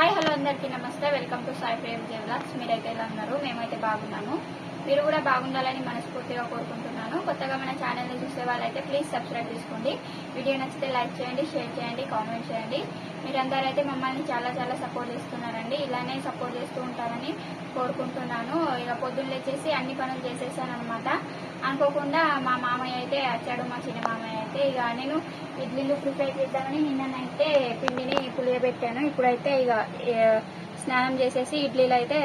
Hi hello అందరికీ నమస్తే. Welcome to Sai Prem J vlogs మీరైతే ఎలా ఉన్నారు? మేమైతే బాగున్నాము. మీరు కూడా బాగుండాలని మనస్ఫూర్తిగా కోరుకుంటున్నాను. కొత్తగా మన ఛానల్ని చూసే వాళ్ళైతే ప్లీజ్ సబ్స్క్రైబ్ చేసుకోండి. వీడియో నచ్చితే లైక్ చేయండి షేర్ చేయండి కామెంట్ చేయండి. మీరందరూ అయితే మమ్మల్ని చాలా చాలా సపోర్ట్ చేస్తున్నారండి. ఇలానే సపోర్ట్ చేస్తూ ఉంటారని కోరుకుంటున్నాను. ఇక పొద్దున్న చేసి అన్ని పనులు చేసేసాను అనమాట అనుకోకుండా మా మామయ్య అయితే వచ్చాడు మా చిన్న అయితే ఇక నేను ఇడ్లీలు ప్రిపేర్ చేద్దామని నిన్ననైతే పిండిని పులియబెట్టాను. ఇప్పుడైతే ఇక స్నానం చేసేసి ఇడ్లీలు అయితే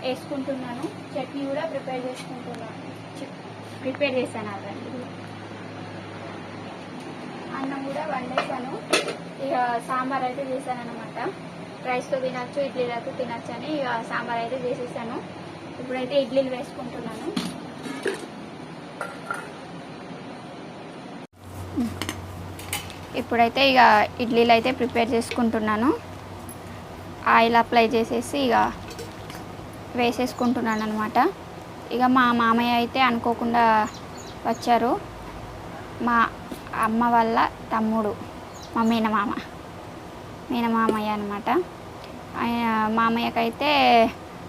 వేసుకుంటున్నాను. చట్నీ కూడా ప్రిపేర్ చేసుకుంటున్నాను. చి- ప్రిపేర్ చేశాను అదండి అన్నం కూడా వండేసాను ఇక సాంబార్ అయితే చేశాను అనమాట రైస్తో తినచ్చు ఇడ్లీలతో తినచ్చు అని ఇక సాంబార్ అయితే చేసేసాను. ఇప్పుడైతే ఇడ్లీలు వేసుకుంటున్నాను. ఇప్పుడైతే ఇక ఇడ్లీలు అయితే ప్రిపేర్ చేసుకుంటున్నాను. ఆయిల్ అప్లై చేసేసి ఇక వేసేసుకుంటున్నాను అనమాట ఇక మా మామయ్య అయితే అనుకోకుండా వచ్చారు. మా అమ్మ వాళ్ళ తమ్ముడు మా మీనమామ మీనమామయ్య అనమాట ఆయన మామయ్యకైతే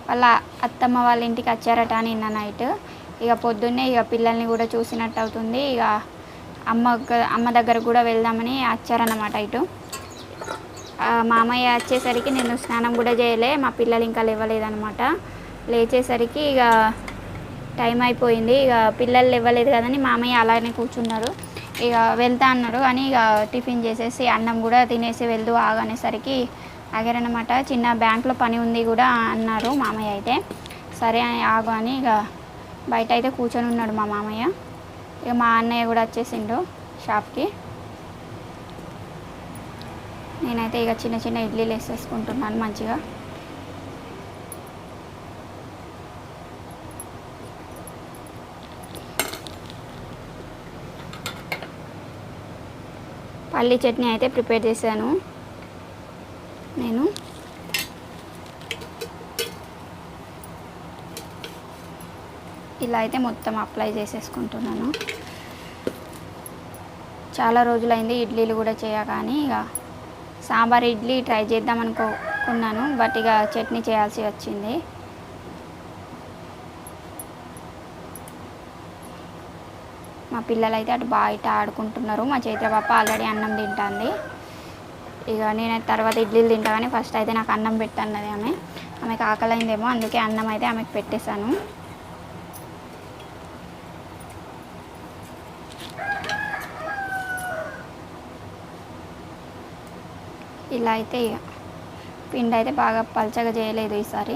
వాళ్ళ అత్తమ్మ వాళ్ళ ఇంటికి వచ్చారట నిన్న నైట్. ఇక పొద్దున్నే ఇక పిల్లల్ని కూడా చూసినట్టు అవుతుంది. ఇక అమ్మ అమ్మ దగ్గర కూడా వెళ్దామని వచ్చారన్నమాట ఇటు. మామయ్య వచ్చేసరికి నేను స్నానం కూడా చేయలే మా పిల్లలు ఇంకా లేవలేదనమాట లేచేసరికి ఇక టైం అయిపోయింది ఇక పిల్లలు లేవలేదు కదని మామయ్య అలానే కూర్చున్నారు. ఇక వెళ్తా అన్నారు కానీ ఇక టిఫిన్ చేసేసి అన్నం కూడా తినేసి వెళ్దు ఆగనేసరికి ఆగారనమాట చిన్న బ్యాంక్లో పని ఉంది కూడా అన్నారు మామయ్య అయితే. సరే అని ఆగు అని ఇక బయట అయితే కూర్చొని ఉన్నాడు మా మామయ్య. ఇక మా అన్నయ్య కూడా వచ్చేసిండు షాప్కి. నేనైతే ఇక చిన్న చిన్న ఇడ్లీలు వేసేసుకుంటున్నాను మంచిగా. పల్లి చట్నీ అయితే ప్రిపేర్ చేశాను నేను. ఇలా అయితే మొత్తం అప్లై చేసేసుకుంటున్నాను. చాలా రోజులైంది ఇడ్లీలు కూడా చేయగాని ఇక సాంబార్ ఇడ్లీ ట్రై చేద్దాం అనుకున్నాను బట్ ఇక చట్నీ చేయాల్సి వచ్చింది. మా పిల్లలు అయితే అటు బయట ఆడుకుంటున్నారు. మా చైత్ర పాప ఆల్రెడీ అన్నం తింటుంది. ఇక నేను తర్వాత ఇడ్లీలు తింటా కానీ ఫస్ట్ అయితే నాకు అన్నం పెట్టన్నది ఆమె. ఆమెకు ఆకలైందేమో అందుకే అన్నం అయితే ఆమెకు పెట్టేశాను. ఇలా అయితే పిండి అయితే బాగా పల్చగా చేయలేదు ఈసారి.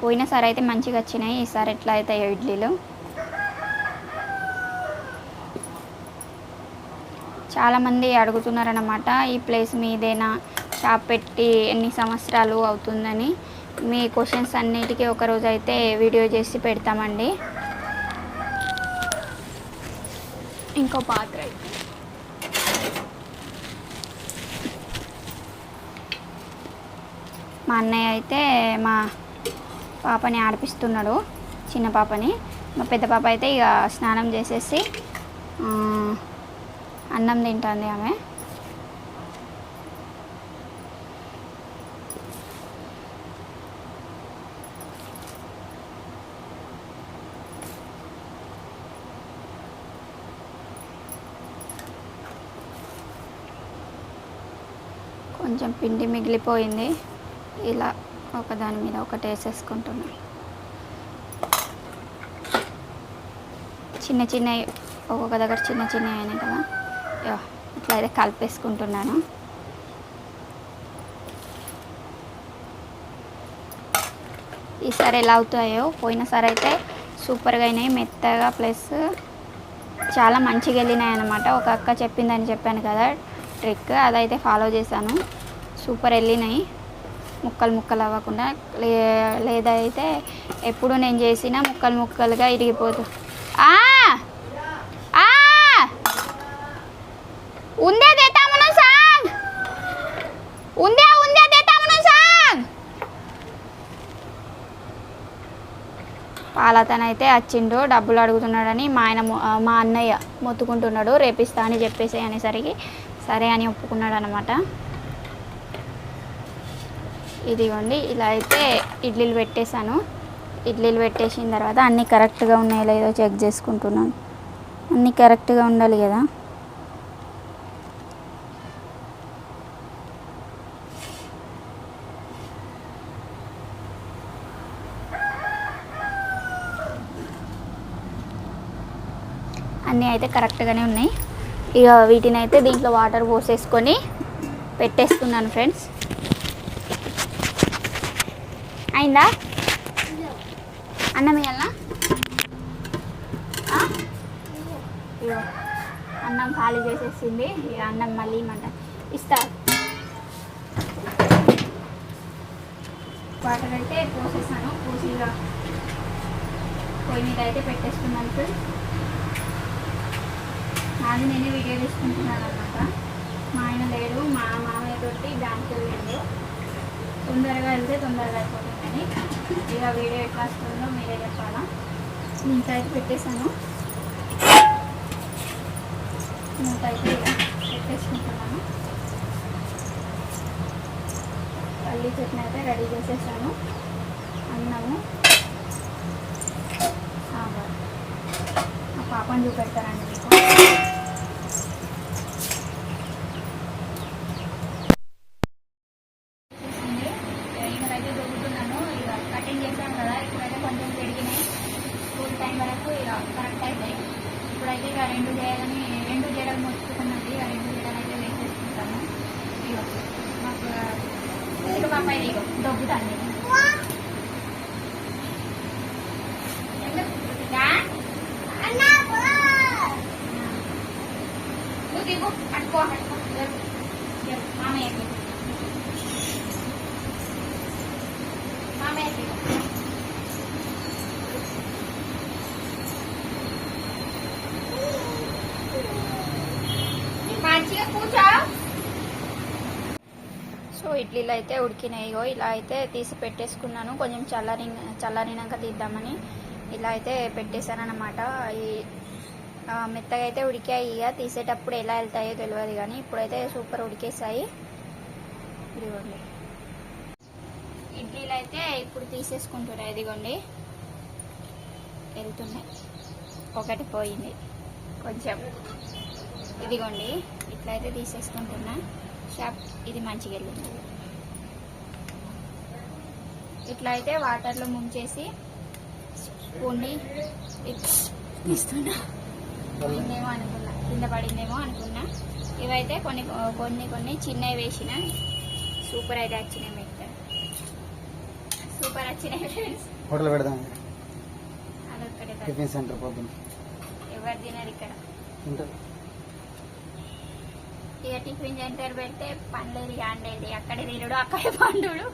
పోయినసారి అయితే మంచిగా వచ్చినాయి ఈసారి ఎట్లా అవుతాయో ఇడ్లీలు. చాలామంది అడుగుతున్నారన్నమాట ఈ ప్లేస్ మీదేనా షాప్ పెట్టి ఎన్ని సంవత్సరాలు అవుతుందని. మీ క్వశ్చన్స్ అన్నిటికీ ఒకరోజు అయితే వీడియో చేసి పెడతామండి. ఇంకో పాత్ర అయితే. మా అన్నయ్య అయితే మా పాపని ఆడిపిస్తున్నాడు చిన్న పాపని. మా పెద్ద పాప అయితే ఇక స్నానం చేసేసి అన్నం తింటుంది ఆమె. కొంచెం పిండి మిగిలిపోయింది. ఇలా ఒక దాని మీద ఒకటి వేసేసుకుంటున్నాను చిన్న చిన్న ఒక్కొక్క దగ్గర చిన్న చిన్న అయినాయి కదా. ఇట్లా అయితే కలిపేసుకుంటున్నాను. ఈసారి ఎలా అవుతాయో పోయినసారి అయితే సూపర్గా అయినాయి మెత్తగా ప్లస్ చాలా మంచిగా వెళ్ళినాయి అనమాట ఒక అక్క చెప్పిందని చెప్పాను కదా ట్రిక్ అదైతే ఫాలో చేశాను. సూపర్ వెళ్ళినాయి. ముక్కలు ముక్కలు అవ్వకుండా లే లేదా అయితే ఎప్పుడు నేను చేసిన ముక్కలు ముక్కలుగా ఇరిగిపోతు ఆ! ఉందే దేతామును సాంగ్! ఉందే ఉందే సాంగ్! పాలతనైతే వచ్చిండు డబ్బులు అడుగుతున్నాడని మా ఆయన మా అన్నయ్య మొత్తుకుంటున్నాడు రేపిస్తా అని చెప్పేసి అనేసరికి సరే అని ఒప్పుకున్నాడు అనమాట ఇదిగోండి ఇలా అయితే ఇడ్లీలు పెట్టేశాను. ఇడ్లీలు పెట్టేసిన తర్వాత అన్నీ కరెక్ట్గా ఉన్నాయో లేదో చెక్ చేసుకుంటున్నాను. అన్నీ కరెక్ట్గా ఉండాలి కదా. అన్నీ అయితే కరెక్ట్గానే ఉన్నాయి. ఇక వీటిని అయితే దీంట్లో వాటర్ పోసేసుకొని పెట్టేస్తున్నాను ఫ్రెండ్స్. అయిందా? అన్నం ఇవ్వాలనా అన్నం ఖాళీ చేసేసింది. ఇక అన్నం మళ్ళీ ఇమ్మంట. ఇస్తా. వాటర్ అయితే పోసేసాను. పోసిగా పోయి పొయ్యి మీద అయితే పెట్టేసుకున్నాను ఫ్రెండ్స్ నాది నేనే వీడియో తీసుకుంటున్నాను అనమాట మా ఆయన లేడు మా మామయ్య తోటి బ్యాంక్ వెళ్ళిండు తొందరగా వెళ్తే తొందరగా అని ఇక వీడియో ఎట్లా వస్తుందో మీరే చెప్పాలా? మూత అయితే పెట్టేశాను. మూత అయితే పెట్టేసుకుంటున్నాను. పల్లి చట్నీ అయితే రెడీ చేసేసాను. అన్నము సాంబార్. మా పాపని చూపెడతారండి మీకు. కటింగ్ చేశాను కదా ఇప్పుడైతే కొంచెం పెరిగినాయి. స్కూల్ టైం వరకు ఇక కరెక్ట్ అయితాయి ఇప్పుడైతే ఇక రెండు చేయాలని రెండు జడలు మొచ్చుకున్నది ఇక రెండు జడలు అయితే వేసేసుకుంటాము ఇక మాకు ఇక పాపాయి ఇక దొబ్బుతాండి ఎందుకు? ఇదా? నువ్వు దిగు సో ఇడ్లీలు అయితే ఉడికినాయో. ఇలా అయితే తీసి పెట్టేసుకున్నాను. కొంచెం చల్లారి చల్లారినాక తీద్దామని ఇలా అయితే పెట్టేశాను అనమాట మెత్తగా అయితే ఉడికాయి. ఇక తీసేటప్పుడు ఎలా వెళ్తాయో తెలియదు కానీ ఇప్పుడైతే సూపర్ ఉడికేసాయి ఇదిగోండి. ఇడ్లీలు అయితే ఇప్పుడు తీసేసుకుంటున్నాయి ఇదిగోండి. వెళ్తున్నాయి ఒకటి పోయింది. కొంచెం. ఇదిగోండి. ఇట్లయితే తీసేసుకుంటున్నా. షాప్ ఇది మంచిగా వెళ్ళింది. ఇట్లా అయితే వాటర్లో ముంచేసి స్పూన్ని ఇస్తున్నా తీస్తున్నా. పోయిందేమో అనుకున్నా. కింద పడిందేమో అనుకున్నా. ఇవైతే కొన్ని కొన్ని కొన్ని చిన్నవి వేసిన. సూపర్ అయితే వచ్చినాయి సూపర్ వచ్చినాయి ఫ్రెండ్స్ హోటల్ పెడదాం. అదొక్కటే. టిఫిన్ సెంటర్ పొద్దున ఎవరు తినరు ఇక్కడ? ఇక టిఫిన్ సెంటర్ పెడితే పండ్లేదు అండేది అక్కడే తినడు అక్కడే పండుడు.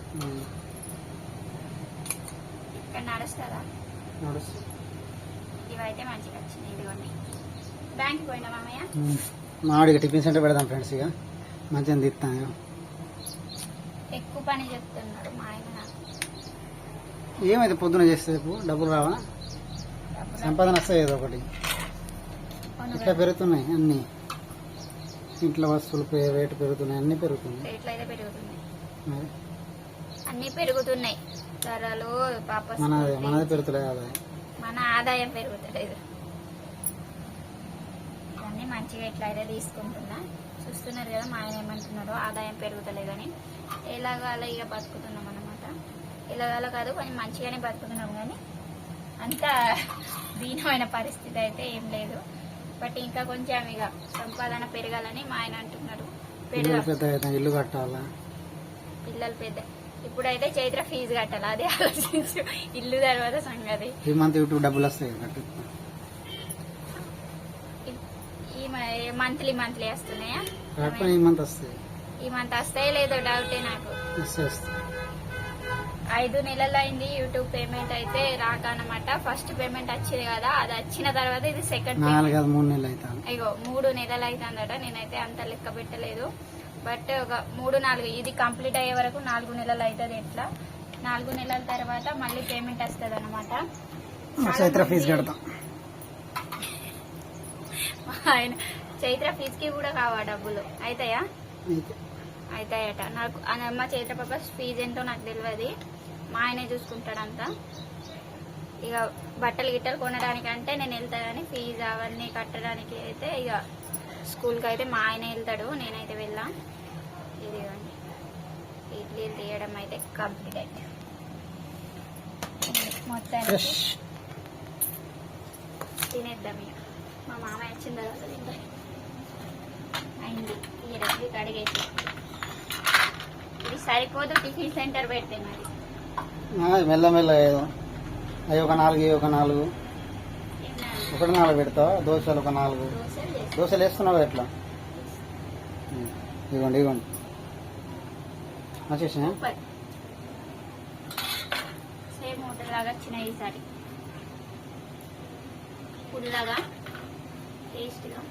ఇక్కడ నడుస్తుందా? ఇవైతే మంచిగా వచ్చినాయి ఇదిగోండి. బ్యాంక్ పోయినా మామయ్య మామిడికి టిఫిన్ సెంటర్ పెడదాం ఫ్రెండ్స్ ఇక. మంచిగా తిస్తాను ఎక్కువ పని చెప్తున్నాడు మా ఆయన నాకు. ఏమైతే పొద్దున చేస్తే డబ్బులు రావా? సంపాదన వస్తాయి ఏదో ఒకటి. ఇట్లా పెరుగుతున్నాయి అన్ని? ఇంట్లో వస్తువులు రేటు పెరుగుతున్నాయి అన్ని పెరుగుతున్నాయి. పెరుగుతున్నాయి. అన్నీ ధరలు పాప మనది ఆదాయం మన ఆదాయం పెరుగుతలేదు. ఇవన్నీ మంచిగా ఇట్లా అయితే తీసుకుంటున్నా. చూస్తున్నారు కదా మా ఆయన ఏమంటున్నాడు ఆదాయం పెరుగుతలేదని ఎలాగాల ఇక బతుకుతున్నాం అనమాట ఎలాగాల కాదు కొంచెం మంచిగానే బతుకుతున్నాం కానీ అంత దీనమైన పరిస్థితి అయితే ఏం లేదు. బట్ ఇంకా కొంచెం ఇక సంపాదన పెరగాలని మా ఆయన అంటున్నారు ఇల్లు కట్టాలా? పిల్లలు పెద్ద. ఇప్పుడైతే చైత్ర ఫీజు కట్టాలి? అదే ఆలోచించు. ఇల్లు తర్వాత సంగతి. ఈ మంత్ యూట్యూబ్ డబ్బులు వస్తాయి మంత్లీ మంత్లీ వస్తున్నాయా? ఈ మంత్ వస్తాయి. ఈ మంత్ వస్తాయి లేదో డౌటే నాకు. ఐదు నెలలు అయింది యూట్యూబ్ పేమెంట్ అయితే రాక అనమాట ఫస్ట్ పేమెంట్ వచ్చింది కదా అది వచ్చిన తర్వాత ఇది సెకండ్ మూడు నెలలు అవుతాను అయ్యో మూడు నెలలు అవుతుందట నేనైతే అంత లెక్క పెట్టలేదు. బట్ ఒక మూడు నాలుగు ఇది కంప్లీట్ అయ్యే వరకు నాలుగు నెలలు అవుతుంది ఎట్లా? నాలుగు నెలల తర్వాత మళ్ళీ పేమెంట్ వస్తుంది అనమాట చైత్ర ఫీజు కడతాం. ఆయన చైత్ర ఫీజుకి కూడా కావా డబ్బులు? అవుతాయా అవుతాయట నాకు ఆ- మా చైత్ర పాప ఫీజు ఎంతో నాకు తెలియదు మా ఆయనే చూసుకుంటాడంతా. ఇక బట్టలు గిట్టలు కొనడానికి అంటే నేను వెళ్తా కానీ ఫీజు అవన్నీ కట్టడానికి అయితే ఇక స్కూల్కి అయితే మా ఆయన వెళ్తాడు నేనైతే వెళ్ళా. ఇదిగోండి. ఇడ్లీలు తీయడం అయితే కంప్లీట్. మొత్తానికి ఫ్రెష్ తినేద్దాం ఇక. మా మామ వచ్చిన తర్వాత తింటాం అయింది. ఈ రెడ్డి కడిగేసి. ఇది సరిపోదు టిఫిన్ సెంటర్ పెడితే మరి. మెల్లమెల్ల ఏదో. అవి ఒక నాలుగు ఇవి ఒక నాలుగు. ఒకటి నాలుగు పెడతావా? దోశలు ఒక నాలుగు. దోశలు వేస్తున్నావు ఎట్లా? ఇవ్వండి ఇవ్వండి. వచ్చేసినా సూపర్. సేమ్ హోటల్ లాగా వచ్చినాయి ఈసారి. పుల్లగా టేస్ట్గా.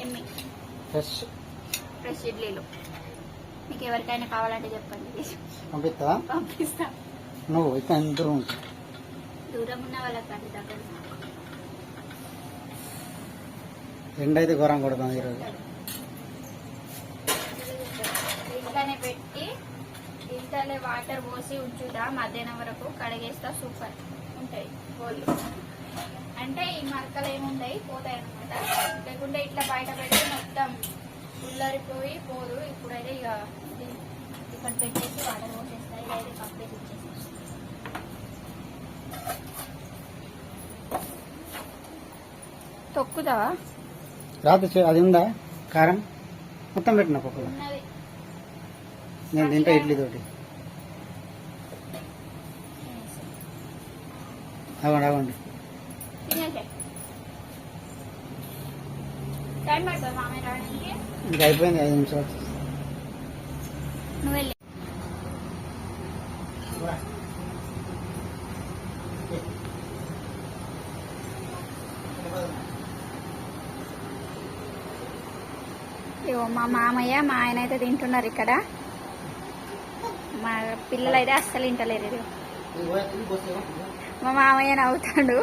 ఎమ్మి. ఫ్రెష్ ఫ్రెష్ ఇడ్లీలు. మీకు ఎవరికైనా కావాలంటే చెప్పండి. పంపిస్తావా పంపిస్తా. నువ్వు ఇక్కడ దూరం దూరం ఉన్న వాళ్ళకి అది దగ్గర అయితే ఘోరం కొడుతుంది ఈరోజు. ఇంట్లోనే పెట్టి ఇంట్లోనే వాటర్ పోసి ఉంచుతా మధ్యాహ్నం వరకు కడిగేస్తా సూపర్ ఉంటాయి గోళ్ళు అంటే ఈ మరకలు ఏముంటాయి పోతాయి అనమాట లేకుంటే ఇట్లా బయట మొత్తం ఉల్లరిపోయి పోదు. ఇప్పుడైతే ఇక ఇక్కడ పెట్టేసి వాటర్ పోసేస్తా ఇదైతే కంప్లీట్ ఇచ్చేసి తొక్కుదావా రాత్రి చే- అది ఉందా? కారం? మొత్తం పెట్టిన ఉన్నది. నేను తింటా ఇడ్లీ తోటి. అవ్వండి అవ్వండి తినేసే టైం పడుతుంది మామయ్య రావడానికి ఇంకా అయిపోయింది ఐదు నిమిషాలు నువ్వు వెళ్ళి. ఇగో మా మామయ్య మా ఆయన అయితే తింటున్నారు ఇక్కడ. మా పిల్లలు అయితే అస్సలు తింటలేరు మా మామయ్య నవ్వుతాడు.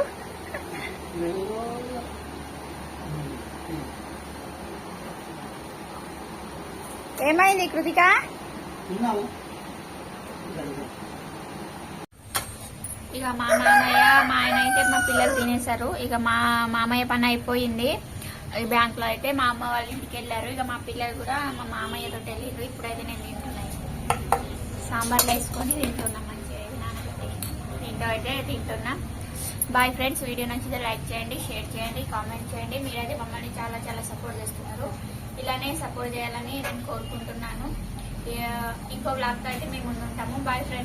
ఏమైంది కృతిక? ఇక మా మామయ్య మా ఆయన అయితే మా పిల్లలు తినేశారు. ఇక మా మామయ్య పని అయిపోయింది. ఈ బ్యాంక్లో అయితే మా అమ్మ వాళ్ళ ఇంటికి వెళ్ళారు. ఇక మా పిల్లలు కూడా మా మామయ్యతో వెళ్ళారు ఇప్పుడైతే నేను తింటున్నాను సాంబార్లో వేసుకొని తింటున్నా మంచిగా నానబెట్టి తింటూ అయితే తింటున్నా. బాయ్ ఫ్రెండ్స్ వీడియో నచ్చితే లైక్ చేయండి షేర్ చేయండి కామెంట్ చేయండి. మీరైతే మమ్మల్ని చాలా చాలా సపోర్ట్ చేస్తున్నారు. ఇలానే సపోర్ట్ చేయాలని నేను కోరుకుంటున్నాను. ఇంకో బ్లాగ్తో అయితే మేము ముందుంటాము. Bye friends